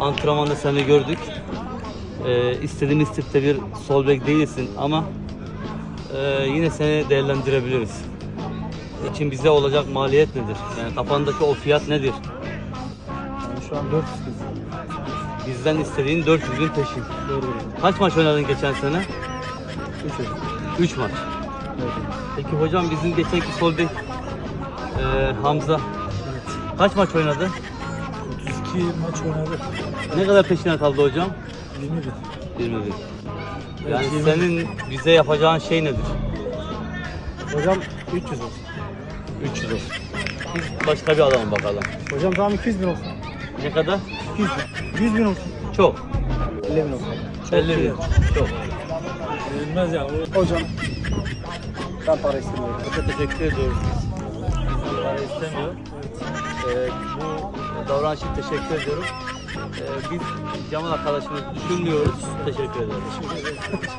antrenmanda seni gördük. Ee, istediğimiz tipte bir sol bek değilsin ama e, yine seni değerlendirebiliriz. İçin bize olacak maliyet nedir? Yani kafandaki o fiyat nedir? Yani şu an 400 kız. Bizden istediğin 400 bin peşin. Doğru. Kaç maç oynadın geçen sene? 3 hocam. 3 maç. Evet. Peki hocam bizim geçenki sol bek e, Hamza evet. kaç maç oynadı? 32 maç oynadı. Ne kadar peşine kaldı hocam? 20 bin. 20 bin. Yani Evet, senin bize yapacağın şey nedir? Hocam 300 olsun. 300 olsun. Biz başka bir adama bakalım. Hocam tamam 200 bin olsun. Ne kadar? 200 bin. 100 bin olsun. Çok. 50 bin olsun. 50 bin. Çok. Verilmez yani. Hocam ben para istemiyorum. Çok teşekkür ediyoruz. Para istemiyor. Ee, bu davranış için teşekkür ediyorum. Ee, biz Cemal arkadaşımızı düşünmüyoruz. Teşekkür ederiz.